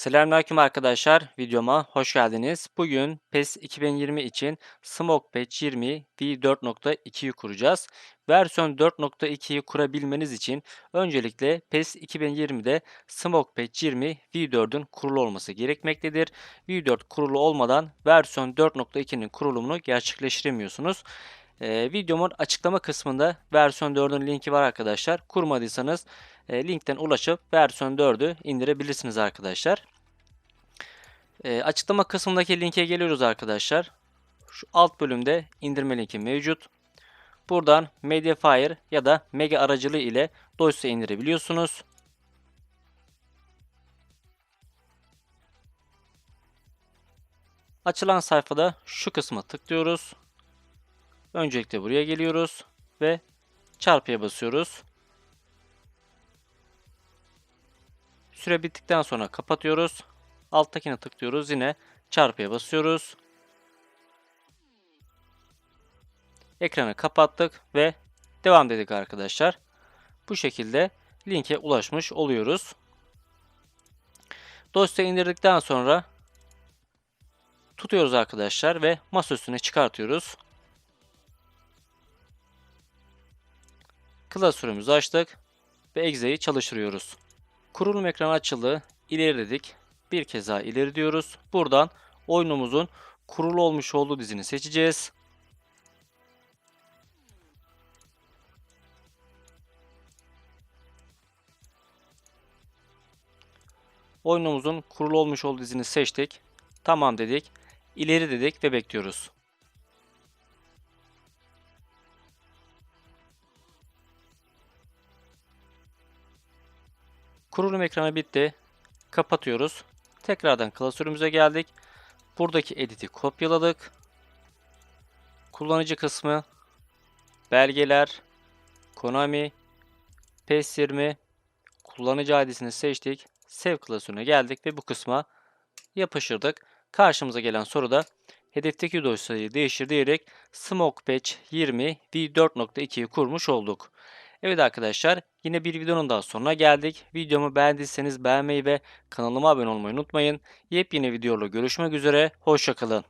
Selamünaleyküm arkadaşlar. Videoma hoş geldiniz. Bugün PES 2020 için Smoke Patch 20 v4.2'yi kuracağız. Versiyon 4.2'yi kurabilmeniz için öncelikle PES 2020'de Smoke Patch 20 v4'ün kurulu olması gerekmektedir. v4 kurulu olmadan versiyon 4.2'nin kurulumunu gerçekleştiremiyorsunuz. Ee, videomun açıklama kısmında versiyon 4'ün linki var arkadaşlar. Kurmadıysanız e, linkten ulaşıp versiyon 4'ü indirebilirsiniz arkadaşlar. E, açıklama kısmındaki linke geliyoruz arkadaşlar. Şu alt bölümde indirme linki mevcut. Buradan Mediafire ya da Mega aracılığı ile dosya indirebiliyorsunuz. Açılan sayfada şu kısma tıklıyoruz. Öncelikle buraya geliyoruz ve çarpıya basıyoruz. Süre bittikten sonra kapatıyoruz. Alttakine tıklıyoruz. Yine çarpıya basıyoruz. Ekranı kapattık ve devam dedik arkadaşlar. Bu şekilde linke ulaşmış oluyoruz. Dosya indirdikten sonra tutuyoruz arkadaşlar ve masa üstüne çıkartıyoruz. Klasörümüzü açtık ve Exe'yi çalıştırıyoruz. Kurulum ekranı açıldı. İleri. Bir kez daha ileri diyoruz. Buradan oyunumuzun kurulu olmuş olduğu dizini seçeceğiz. Oyunumuzun kurulu olmuş olduğu dizini seçtik. Tamam dedik. İleri dedik ve bekliyoruz. Kurulum ekranı bitti. Kapatıyoruz. Tekrardan klasörümüze geldik. Buradaki editi kopyaladık. Kullanıcı kısmı, belgeler, Konami, PES20, kullanıcı ID'sini seçtik. Save klasörüne geldik ve bu kısma yapıştırdık. Karşımıza gelen soruda hedefteki dosyayı değiştir diyerek Smoke Patch 20 v4.2'yi kurmuş olduk. Evet arkadaşlar yine bir videonun daha sonuna geldik. Videomu beğendiyseniz beğenmeyi ve kanalıma abone olmayı unutmayın. Yepyeni videolarla görüşmek üzere. Hoşçakalın.